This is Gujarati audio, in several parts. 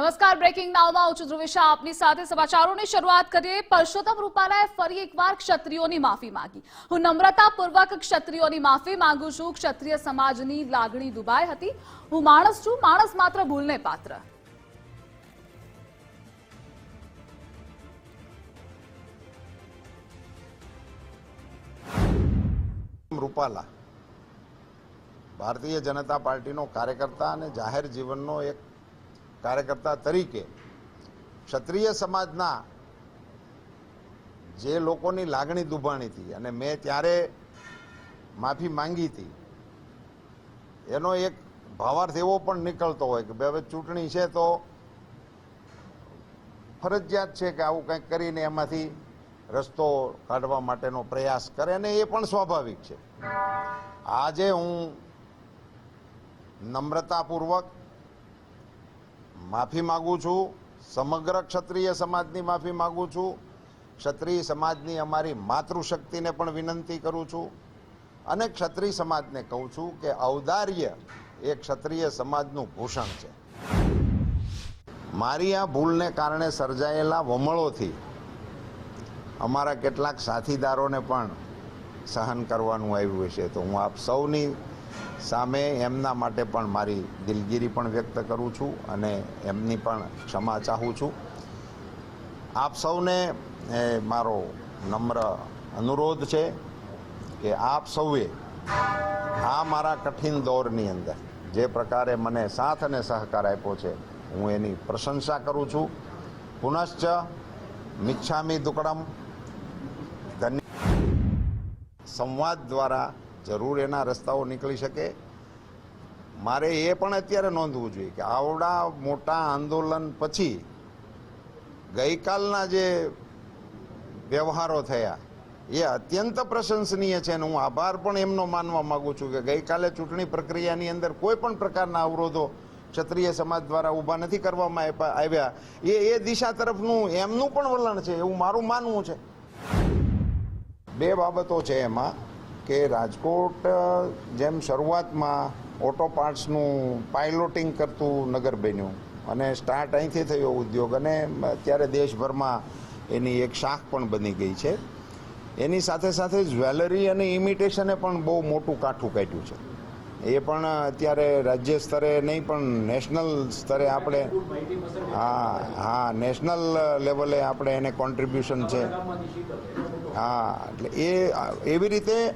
નમસ્કાર. બ્રેકિંગ નાવમાં ઉચ્ચ ધ્રુવેશા. આપની સાથે સમાચારોની શરૂઆત કરીએ. પરસોત્તમ રૂપાલાએ ફરી એકવાર ક્ષત્રિયોની માફી માંગી. હું નમ્રતાપૂર્વક ક્ષત્રિયોની માફી માંગુ છું. ક્ષત્રિય સમાજની લાગણી દુબાઈ હતી. હું માણસ છું. માણસ માત્ર ભૂલને પાત્ર. રૂપાલા, ભારતીય જનતા પાર્ટીનો કાર્યકર્તા અને જાહેર જીવનનો એક કાર્યકર્તા તરીકે ક્ષત્રિય સમાજના જે લોકોની લાગણી દુભાણી હતી અને મેં ત્યારે માફી માંગી હતી, એનો એક ભાવાર્થ એવો પણ નીકળતો હોય કે ભાઈ હવે ચૂંટણી છે તો ફરજિયાત છે કે આવું કંઈક કરીને એમાંથી રસ્તો કાઢવા માટેનો પ્રયાસ કરે અને એ પણ સ્વાભાવિક છે. આજે હું નમ્રતાપૂર્વક માફી માગું છું. સમગ્ર ક્ષત્રિય સમાજની માફી માગું છું. ક્ષત્રિય સમાજની અમારી માતૃશક્તિને પણ વિનંતી કરું છું. અને ક્ષત્રિય સમાજને કહું છું કે ઔદાર્ય એ ક્ષત્રિય સમાજનું ભૂષણ છે. મારી આ ભૂલને કારણે સર્જાયેલા વમળોથી અમારા કેટલાક સાથીદારોને પણ સહન કરવાનું આવ્યું છે તો હું આપ સૌની સામે એમના માટે પણ મારી દિલગીરી પણ વ્યક્ત કરું છું અને એમની પણ ક્ષમા ચાહું છું. આપ સૌને મારો નમ્ર અનુરોધ છે કે આપ સૌએ આ મારા કઠિન દોરની અંદર જે પ્રકારે મને સાથ અને સહકાર આપ્યો છે, હું એની પ્રશંસા કરું છું. પુનશ્ચ મિચ્છામી દુકડમ ધન્ય સંવાદ દ્વારા જરૂર એના રસ્તાઓ નીકળી શકે. મારે એ પણ અત્યારે નોંધવું જોઈએ કે આવડા મોટા આંદોલન પછી ગઈકાલના જે વ્યવહારો થયા, એ અત્યંત પ્રશંસનીય છે અને હું આભાર પણ એમનો માનવા માગું છું કે ગઈકાલે ચૂંટણી પ્રક્રિયાની અંદર કોઈ પણ પ્રકારના અવરોધો ક્ષત્રિય સમાજ દ્વારા ઊભા નથી કરવામાં આવ્યા. એ એ દિશા તરફનું એમનું પણ વલણ છે, એવું મારું માનવું છે. બે બાબતો છે એમાં. કે રાજકોટ જેમ શરૂઆતમાં ઓટો પાર્ટ્સનું પાઇલોટિંગ કરતું નગર બન્યું અને સ્ટાર્ટ અહીંથી થયો ઉદ્યોગ અને અત્યારે દેશભરમાં એની એક શાખ પણ બની ગઈ છે. એની સાથે સાથે જ્વેલરી અને ઇમિટેશને પણ બહુ મોટું કાઠું કાઢ્યું છે. એ પણ અત્યારે રાજ્ય સ્તરે નહીં, પણ નેશનલ સ્તરે આપણે હા હા નેશનલ લેવલે આપણે એને કોન્ટ્રીબ્યુશન છે. હા, એટલે એ, એવી રીતે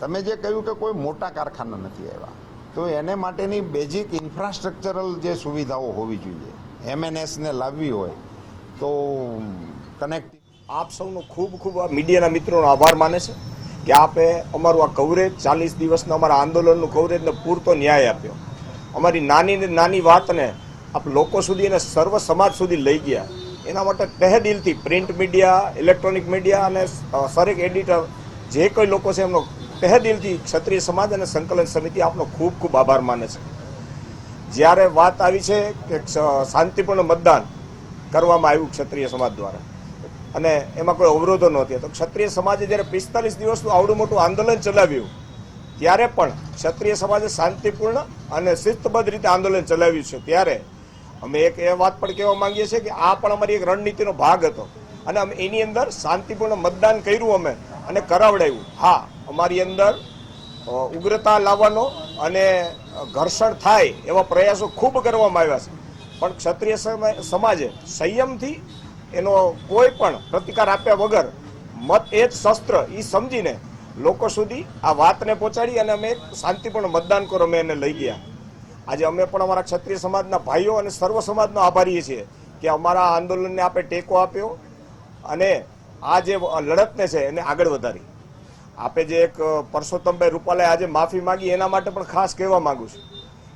તમે જે કહ્યું કે કોઈ મોટા કારખાના નથી આવ્યા, તો એને માટેની બેઝિક ઇન્ફ્રાસ્ટ્રક્ચરલ જે સુવિધાઓ હોવી જોઈએ. એમએનએસને લાવવી હોય, તો કનેક્ટ આપ સૌનો ખૂબ ખૂબ મીડિયાના મિત્રોનો આભાર માને છે કે આપે અમારું આ કવરેજ ચાલીસ દિવસના અમારા આંદોલનનું કવરેજને પૂરતો ન્યાય આપ્યો. અમારી નાની ને નાની વાતને આપ લોકો સુધી અને સર્વ સમાજ સુધી લઈ ગયા. એના માટે તહે દિલથી પ્રિન્ટ મીડિયા ઇલેક્ટ્રોનિક મીડિયા અને સરેક એડિટર જે કોઈ લોકો છે એમનો તહે દિલથી ક્ષત્રિય સમાજ અને સંકલન સમિતિ આપનો ખૂબ ખૂબ આભાર માને છે. જ્યારે વાત આવી છે કે શાંતિપૂર્ણ મતદાન કરવામાં આવ્યું ક્ષત્રિય સમાજ દ્વારા, અને એમાં કોઈ અવરોધો નહોતી, તો ક્ષત્રિય સમાજે જ્યારે પિસ્તાલીસ દિવસનું આવડું મોટું આંદોલન ચલાવ્યું, ત્યારે પણ ક્ષત્રિય સમાજે શાંતિપૂર્ણ અને શિસ્તબદ્ધ રીતે આંદોલન ચલાવ્યું છે. ત્યારે અમે એક એ વાત પણ કહેવા માંગીએ છીએ કે આ પણ અમારી એક રણનીતિનો ભાગ હતો, અને અમે એની અંદર શાંતિપૂર્ણ મતદાન કર્યું અમે અને કરાવડાવ્યું. હા અમારી અંદર ઉગ્રતા લાવવાનો અને ઘર્ષણ થાય એવા પ્રયાસો ખૂબ કરવામાં આવ્યા છે. પણ ક્ષત્રિય સમાજે સંયમથી એનો કોઈ પણ પ્રતિકાર આપ્યા વગર મત એ જ શસ્ત્ર એ સમજીને લોકો સુધી આ વાતને પહોંચાડી અને અમે શાંતિપૂર્ણ મતદાન કરો, અમે એને લઈ ગયા. આજે અમે પણ અમારા ક્ષત્રિય સમાજના ભાઈઓ અને સર્વ સમાજનો આભારીએ છીએ કે અમારા આંદોલનને આપે ટેકો આપ્યો અને આ જે લડતને છે એને આગળ વધારી. આપે જે એક પરસોત્તમભાઈ રૂપાલાએ આજે માફી માંગી, એના માટે પણ ખાસ કહેવા માંગુ છું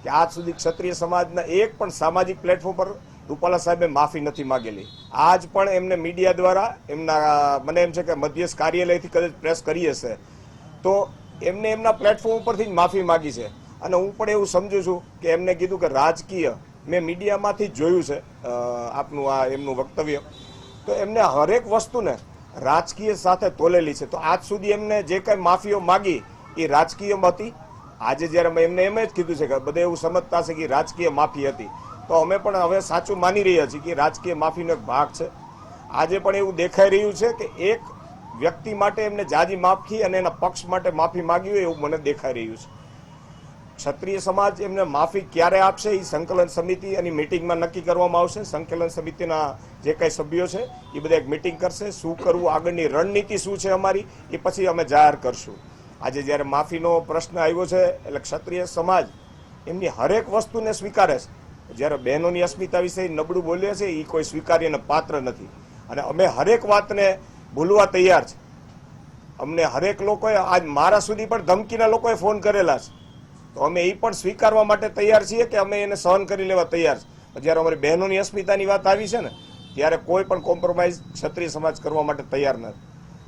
કે આજ સુધી ક્ષત્રિય સમાજના એક પણ સામાજિક પ્લેટફોર્મ પર રૂપાલા સાહેબે માફી નથી માંગેલી. આજ પણ એમને મીડિયા દ્વારા, એમના મને એમ છે કે મધ્યસ્થ કાર્યાલયથી કદાચ પ્રેસ કરી હશે. તો એમને એમના પ્લેટફોર્મ ઉપરથી જ માફી માંગી છે. અને હું પણ એવું સમજુ છું કે એમને કીધું કે રાજકીય મેં મીડિયામાંથી જ જોયું છે આપનું આ એમનું વક્તવ્ય. તો એમને હરેક વસ્તુને રાજકીય સાથે તોલેલી છે. તો આજ સુધી એમને જે કઈ માફીઓ માગી એ રાજકીય હતી. આજે જ્યારે એમને એમ જ કીધું છે કે બધે એવું સમજતા છે કે રાજકીય માફી હતી. તો અમે પણ હવે સાચું માની રહ્યા છીએ કે રાજકીય માફીનો એક ભાગ છે. આજે પણ એવું દેખાઈ રહ્યું છે કે એક વ્યક્તિ માટે એમને જાજી માફી અને એના પક્ષ માટે માફી માંગી હોય એવું મને દેખાઈ રહ્યું છે. ક્ષત્રિય સમાજ એમને માફી ક્યારે આપશે એ સંકલન સમિતિ અને મિટિંગમાં નક્કી કરવામાં આવશે. સંકલન સમિતિના જે કાંઈ સભ્યો છે, એ બધા એક મિટિંગ કરશે. શું કરવું, આગળની રણનીતિ શું છે અમારી, એ પછી અમે જાહેર કરશું. આજે જ્યારે માફીનો પ્રશ્ન આવ્યો છે, એટલે ક્ષત્રિય સમાજ એમની હરેક વસ્તુને સ્વીકારે છે. જ્યારે બહેનોની અસ્મિતા વિશે નબળું બોલ્યા છે એ કોઈ સ્વીકાર્યને પાત્ર નથી. અને અમે હરેક વાતને ભૂલવા તૈયાર છે. અમને હરેક લોકોએ, આજ મારા સુધી પણ ધમકીના લોકોએ ફોન કરેલા છે. તો અમે એ પણ સ્વીકારવા માટે તૈયાર છીએ કે અમે એને સહન કરી લેવા તૈયાર છીએ જ્યારે અમારી બહેનોની અસ્મિતાની વાત આવી છે ને, ત્યારે કોઈ પણ કોમ્પ્રોમાઇઝ ક્ષત્રિય સમાજ કરવા માટે તૈયાર નથી.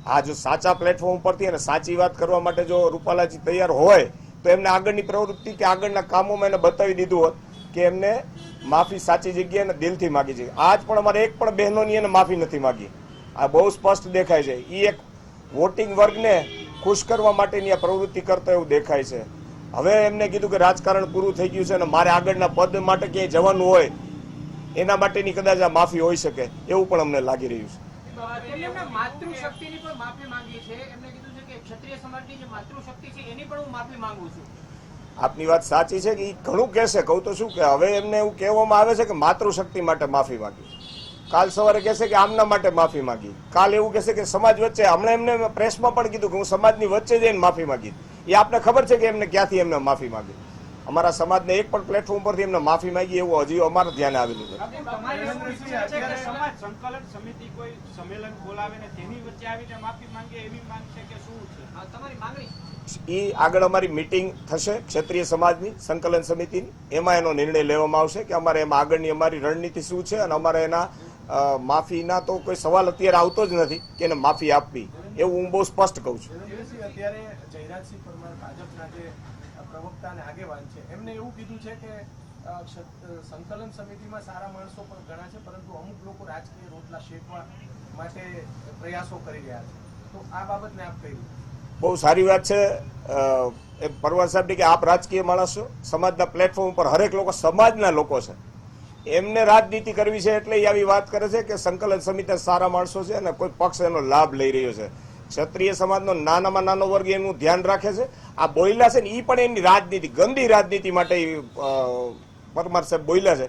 આ જો સાચા પ્લેટફોર્મ પરથી અને સાચી વાત કરવા માટે જો રૂપાલાજી તૈયાર હોય, તો એમને આગળની પ્રવૃત્તિ કે આગળના કામોમાં એને બતાવી દીધું હોત કે એમને માફી સાચી જગ્યાએ દિલથી માગી છે. આજ પણ અમારે એક પણ બહેનોની એને માફી નથી માગી. આ બહુ સ્પષ્ટ દેખાય છે. એ એક વોટિંગ વર્ગને ખુશ કરવા માટેની આ પ્રવૃત્તિ કરતા એવું દેખાય છે. હવે એમને કીધું કે રાજકારણ પૂરું થઈ ગયું છે અને મારે આગળના પદ માટે ક્યાંય જવાનું હોય એના માટેની કદાચ આ માફી હોઈ શકે એવું પણ અમને લાગી રહ્યું છે. આપની વાત સાચી છે કે એ ઘણું કહેશે. કહું તો શું કે હવે એમને એવું કહેવામાં આવે છે કે માતૃશક્તિ માટે માફી માંગી. કાલ સવારે કહેશે કે આમના માટે માફી માંગી. કાલ એવું કહેશે કે સમાજ વચ્ચે હમણાં એમને પ્રેસમાં પણ કીધું કે હું સમાજની વચ્ચે જઈને માફી માંગી. એ આપને ખબર છે કે એમને ક્યાંથી એમને માફી માંગી? અમારા સમાજને એક પણ પ્લેટફોર્મ પરથી એમને માફી માંગી એવું હજી અમારા ધ્યાને આવેલું છે કે સમાજ સંકલન સમિતિ કોઈ સંમેલન બોલાવે ને તેની વચ્ચે આવીને માફી માંગે એવી માંગ છે કે શું છે? હા, તમારી માંગણી એ આગળ અમારી મિટિંગ થશે ક્ષેત્રીય સમાજની સંકલન સમિતિની. એમાં એનો નિર્ણય લેવામાં આવશે કે અમારે એમાં આગળની અમારી રણનીતિ શું છે અને અમારે એના માફીના તો કોઈ સવાલ અત્યારે આવતો જ નથી કે એને માફી આપવી. એવું હું બહુ સ્પષ્ટ કહું છું. અત્યારે જયરાજસિંહ પરમાર ભાજપના જે પ્રવક્તા અને આગેવાન છે એમને એવું કીધું છે કે સંકલન સમિતિમાં સારા માણસો પણ ઘણા છે પરંતુ અમુક લોકો રાજકીય રોટલા શેકવા માટે પ્રયાસો કરી રહ્યા છે. તો આ બાબતને આપ કહી બહુ સારી વાત છે. એ પરવાર સાહેબ કે આપ રાજકીય માણસો સમાજના પ્લેટફોર્મ ઉપર હરેક લોકો સમાજના લોકો છે. એમને રાજનીતિ કરવી છે એટલે એ આવી વાત કરે છે કે સંકલન સમિતિ સારા માણસો છે અને કોઈ પક્ષ એનો લાભ લઈ રહ્યો છે. ક્ષત્રિય સમાજનો નાનામાં નાનો વર્ગ એનું ધ્યાન રાખે છે. આ બોયલા છે ને એ પણ એની રાજનીતિ, ગંદી રાજનીતિ માટે પરમાર સાહેબ બોયલા છે.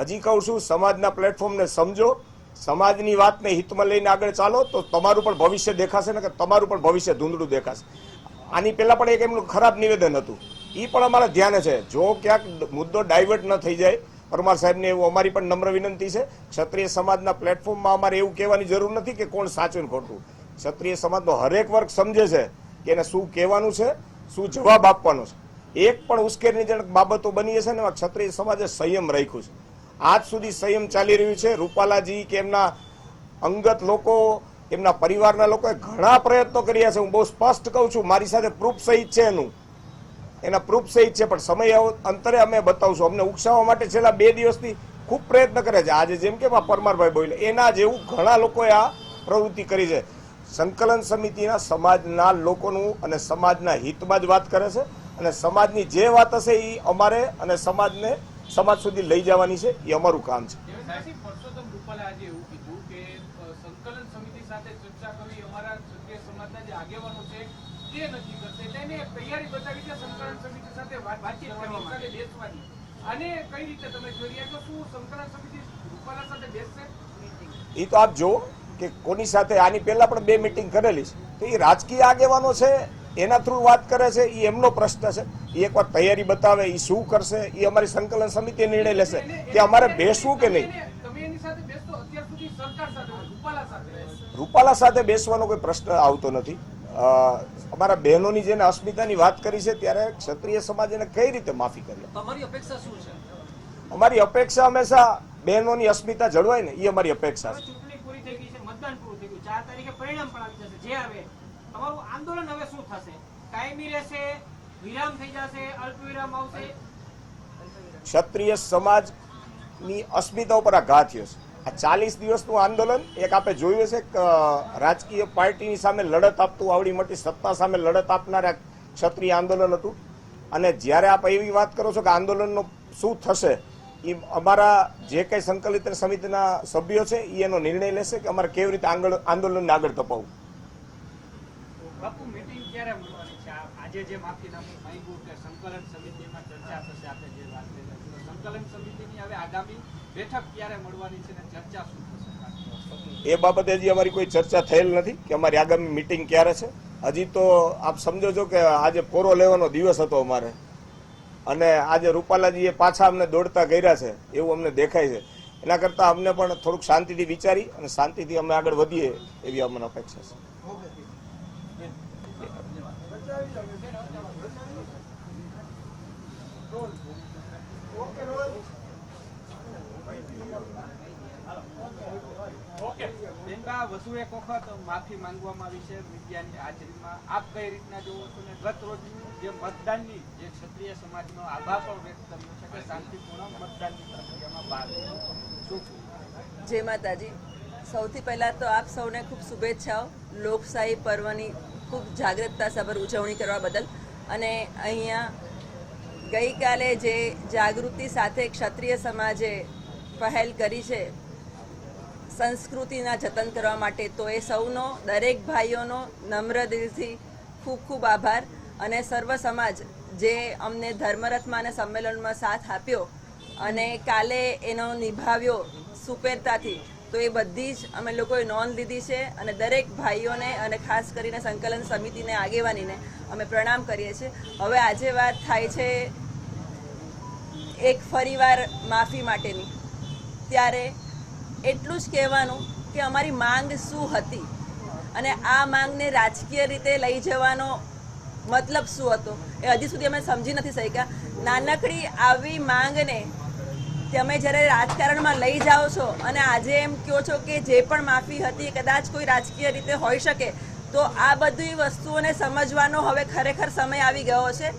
હજી કહું છું, સમાજના પ્લેટફોર્મને સમજો. સમાજની વાતને હિતમાં લઈને આગળ ચાલો તો તમારું પણ ભવિષ્ય દેખાશે ને કે તમારું પણ ભવિષ્ય ધૂંધળું દેખાશે. આની પહેલાં પણ એક એમનું ખરાબ નિવેદન હતું. એ પણ અમારા ધ્યાને છે. જો ક્યાંક મુદ્દો ડાયવર્ટ ન થઈ જાય, પરમાર સાહેબને એવું અમારી પણ નમ્ર વિનંતી છે. ક્ષત્રિય સમાજના પ્લેટફોર્મમાં અમારે એવું કહેવાની જરૂર નથી કે કોણ સાચું ને ખોટું. ક્ષત્રિય સમાજનો હરેક વર્ગ સમજે છે કે એને શું કહેવાનું છે, શું જવાબ આપવાનો છે. એક પણ ઉશ્કેરણીજનક બાબતો બની હશે ને એમાં ક્ષત્રિય સમાજે સંયમ રાખ્યું છે. આજ સુધી સંયમ ચાલી રહ્યું છે. રૂપાલાજી કે એમના અંગત લોકો, એમના પરિવારના લોકોએ ઘણા પ્રયત્નો કર્યા છે. હું બહુ સ્પષ્ટ કહું છું, મારી સાથે પ્રૂફ સહિત છે એનું. એના પ્રૂફ સહિત છે, પણ સમય અંતરે અમે બતાવશું. અમને ઉકસાવવા માટે છેલ્લા બે દિવસથી ખૂબ પ્રયત્ન કરે છે. આજે જેમ કે પરમારભાઈ બોલે એના જેવું ઘણા લોકોએ આ પ્રવૃત્તિ કરી છે. સંકલન સમિતિના સમાજના લોકોનું અને સમાજના હિતમાં જ વાત કરે છે અને સમાજની જે વાત હશે એ અમારે અને સમાજને સમાજ સુધી લઈ જવાની છે એ અમારું કામ છે. દેવેન્દ્રસિંહ પરસોત્તમ રૂપાલા આજે એવું કીધું કે અ, સંકલન સમિતિ સાથે ચર્ચા કરવી અમારા ક્ષત્રિય સમાજના જે આગેવાનો છે તે નક્કી કરશે એટલે એને તૈયારી બતાવી છે સંકલન સમિતિ સાથે વાત- વાતચીત કરવાની સાથે બેસવાની. અને કઈ રીતે તમે જોઈ રહ્યા છો શું સંકલન સમિતિ રૂપાલા સાથે બેસશે? એ તો આપ જુઓ કે કોની સાથે આની પહેલા પણ બે મિટિંગ કરેલી છે. તો એ રાજકીય આગેવાનો છે એના થ્રુ વાત કરે છે એ એમનો પ્રશ્ન છે. એ એકવાર તૈયારી બતાવે એ શું કરશે એ અમારી સંકલન સમિતિ નિર્ણય લેશે કે અમારે બેસવું કે નહીં. એને- તમે એની સાથે બેસતો અત્યાર સુધી સરકાર સાથે હોય, રૂપાલા સાથે બેસવાનો કોઈ પ્રશ્ન આવતો નથી. અમારા બહેનોની જેને અસ્મિતાની વાત કરી છે ત્યારે ક્ષત્રિય સમાજ એને કઈ રીતે માફી કરી શું છે? અમારી અપેક્ષા હંમેશા બહેનોની અસ્મિતા જળવાય ને એ અમારી અપેક્ષા છે ચૂંટણી પૂરી થઈ ગઈ છે મતદાન પૂરું થઈ ગયું ચાર તારીખે પરિણામ પણ આવી જશે. જે આવે તમારું આંદોલન હવે શું થશે? કાયમી રહેશે, વિરામ થઈ જશે અલ્પ વિરામ આવશે. ક્ષત્રિય સમાજની અસ્મિતા ઉપર આ ઘા થયો છે. આ ચાલીસ દિવસનું આંદોલન એક આપણે જોયું છે રાજકીય પાર્ટીની સામે લડત આપતું આવડી મોટી સત્તા સામે લડત આપનાર ક્ષત્રિય આંદોલન હતું. અને જ્યારે આપ એવી વાત કરો છો કે આંદોલનનો શું થશે એ અમારા જે કંઈ સંકલિત સમિતિના સભ્યો છે એ એનો નિર્ણય લેશે કે અમારે કેવી રીતે આગળ આંદોલનને આગળ કરી થશે? એ બાબતે હજી અમારી કોઈ ચર્ચા થયેલ નથી કે અમારી આગામી મિટિંગ ક્યારે છે. હજી તો આપ સમજો છો કે આજે પોરો લેવાનો દિવસ હતો અમારે. અને આજે રૂપાલાજીએ પાછા અમને દોડતા કર્યા છે, એવું અમને દેખાય છે. એના કરતાં અમને પણ થોડુંક શાંતિથી વિચારી અને શાંતિથી અમે આગળ વધીએ એવી અમને અપેક્ષા છે. વધુ એક વખત માફી માંગવામાં આવી છે મીડિયાની હાજરીમાં. આપ કઈ રીતના જોવો છો ને ગત રોજનું જે મતદાનની જે ક્ષત્રિય સમાજનો આભાર પણ વ્યક્ત કર્યો છે કે શાંતિપૂર્ણ મતદાનની પ્રક્રિયામાં ભાગ. જય માતાજી. સૌથી પહેલાં તો આપ સૌને ખૂબ શુભેચ્છાઓ. લોકશાહી પર્વની ખૂબ જાગૃતતા સભર ઉજવણી કરવા બદલ. અને અહીંયા ગઈકાલે જે જાગૃતિ સાથે ક્ષત્રિય સમાજે પહેલ કરી છે સંસ્કૃતિના જતન કરવા માટે તો એ સૌનો, દરેક ભાઈઓનો નમ્ર દિલથી ખૂબ ખૂબ આભાર. અને સર્વ સમાજ જે અમને ધર્મરથમાં સંમેલનમાં સાથ આપ્યો અને કાલે એનો નિભાવ્યો સુપેરતાથી, તો એ બધી જ અમે લોકોએ નોંધ લીધી છે અને દરેક ભાઈઓને અને ખાસ કરીને સંકલન સમિતિને આગેવાનીને અમે પ્રણામ કરીએ છીએ. હવે આજે વાત થાય છે એક ફરીવાર માફી માટેની. ત્યારે એટલું જ કહેવાનું કે અમારી માંગ શું હતી અને આ માંગને રાજકીય રીતે લઈ જવાનો મતલબ શું હતો એ હજી સુધી અમે સમજી નથી શક્યા. નાનકડી આવી માંગને તમે જ્યારે રાજકારણમાં લઈ જાઓ છો અને આજે એમ કહો છો કે જે પણ માફી હતી કદાચ કોઈ રાજકીય રીતે હોઈ શકે, તો આ બધી વસ્તુઓને સમજવાનો હવે ખરેખર સમય આવી ગયો છે.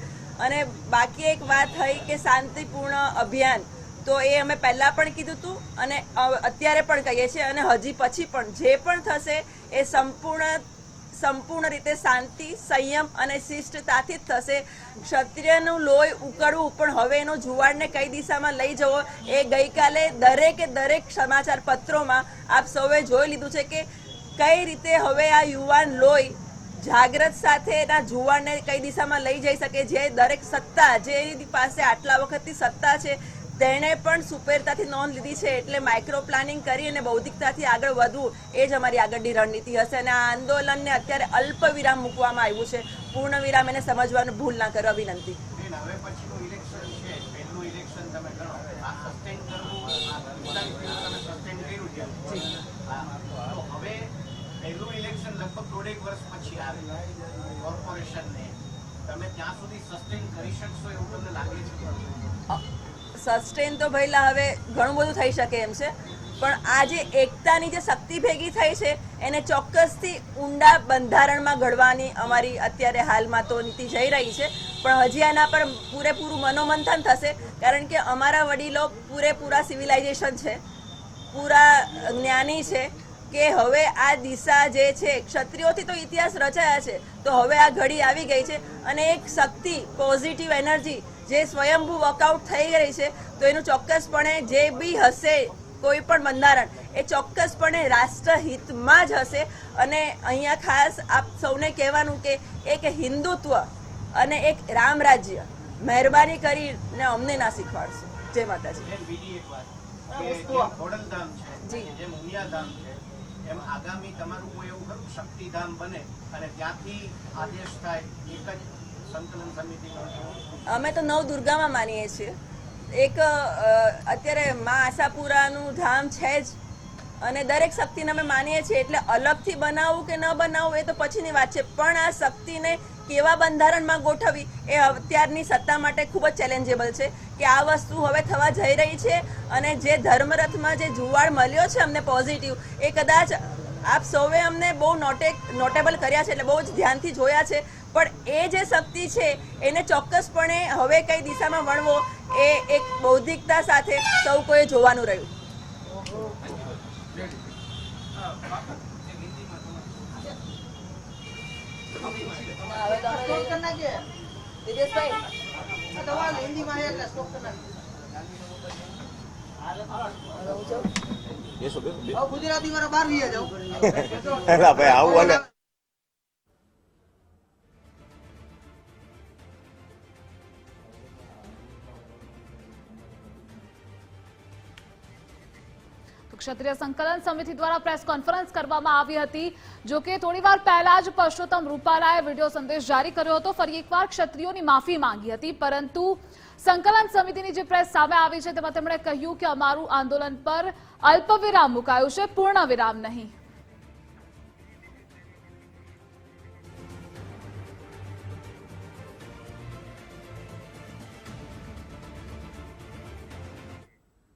અને બાકી એક વાત થઈ કે શાંતિપૂર્ણ અભિયાન. તો એ અમે પહેલાં પણ કીધું હતું અને અત્યારે પણ કહીએ છીએ અને હજી પછી પણ જે પણ થશે એ સંપૂર્ણ સંપૂર્ણ રીતે શાંતિ, સંયમ અને શિષ્ટતાથી જ થશે. ક્ષત્રિયનું લોહી ઉકળવું પણ હવે એનો જુવાળને કઈ દિશામાં લઈ જવો એ ગઈકાલે દરેકે દરેક સમાચાર પત્રોમાં આપ સૌએ જોઈ લીધું છે કે કઈ રીતે હવે આ યુવાન લોહી જાગ્રત સાથે એના જુવાળને કઈ દિશામાં લઈ જઈ શકે, જે દરેક સત્તા જેની પાસે આટલા વખતથી સત્તા છે તેણે પણ સુપેરતાથી નોંધ લીધી છે એટલે માઇક્રો પ્લાનિંગ કરી અને બૌદ્ધિકતાથી આગળ વધવું એ જ અમારી આગળની રણનીતિ હશે અને આ આંદોલનને અત્યારે અલ્પ વિરામ મૂકવામાં આવ્યું છે. પૂર્ણ વિરામ એને સમજવાનું ભૂલ ના કરવા વિનંતી લગભગ દોઢેક વર્ષ પછી આવે કોર્પોરેશનને તમે ત્યાં સુધી સસ્ટેન કરી શકશો એવું તમને લાગે છે? સસ્ટેન તો ભાઈલા હવે ઘણું બધું થઈ શકે એમ છે. પણ આ જે એકતાની જે શક્તિ ભેગી થઈ છે, એને ચોક્કસથી ઊંડા બંધારણમાં ઘડવાની અમારી અત્યારે હાલમાં તો નીતિ જઈ રહી છે. પણ હજી આના પર પૂરેપૂરું મનોમંથન થશે, કારણ કે અમારા વડીલો પૂરેપૂરા સિવિલાઇઝેશન છે, પૂરા જ્ઞાની છે, કે હવે આ દિશા જે છે, ક્ષત્રિયોથી તો ઇતિહાસ રચાયા છે, તો હવે આ ઘડી આવી ગઈ છે. અને એક શક્તિ પોઝિટિવ એનર્જી જે સ્વયંભૂ વર્કઆઉટ થઈ રહી છે તો એનું ચોક્કસપણે જે બી હશે કોઈ પણ બંધારણ એ ચોક્કસપણે રાષ્ટ્રહિતમાં જ હશે. અને અહીંયા ખાસ આપ સૌને કહેવાનું કે એક હિન્દુત્વ અને એક રામ રાજ્ય મહેરબાની કરીને અમને ના શીખવાડશો. જય માતાજી. બેન બીજી એક વાત. કે જેમ ખોડલધામ છે જી. જેમ ઉમિયાધામ છે એમ આગામી તમારું કોઈ એવું ખરું શક્તિધામ બને અને ત્યાંથી આદેશ થાય એક જ અમે તો નવ દુર્ગામાં માનીએ છીએ. એક અત્યારે મા આશાપુરાનું ધામ છે જ. અને દરેક શક્તિને અમે માનીએ છીએ. એટલે અલગથી બનાવવું કે ન બનાવવું એ તો પછીની વાત છે. પણ આ શક્તિને કેવા બંધારણમાં ગોઠવવી એ અત્યારની સત્તા માટે ખૂબ જ ચેલેન્જેબલ છે કે આ વસ્તુ હવે થવા જઈ રહી છે અને જે ધર્મરથમાં જે જુવાળ મળ્યો છે અમને પોઝિટિવ એ કદાચ આપ સૌએ અમને બહુ નોટે નોટેબલ કર્યા છે. એટલે બહુ જ ધ્યાનથી જોયા છે. પણ એ જે શક્તિ છે એને ચોક્કસપણે હવે કઈ દિશામાં વણવો એ એક બૌદ્ધિકતા સાથે સૌ કોઈએ જોવાનું રહ્યું. ગુજરાતી મારા બાર વીએ જાવ ભાઈ આવું ક્ષત્રિય સંકલન સમિતિ દ્વારા પ્રેસ કોન્ફરન્સ કરવામાં આવી હતી. જો કે થોડીવાર પહેલા જ પરસોત્તમ રૂપાલાએ વીડિયો સંદેશ જારી કર્યો હતો. ફરી એકવાર ક્ષત્રિયોની માફી માંગી હતી. પરંતુ સંકલન સમિતિની જે પ્રેસ સામે આવી છે તેમાં તેમણે કહ્યું કે અમારું આંદોલન પર અલ્પ વિરામ મુકાયું છે. પૂર્ણ વિરામ નહીં.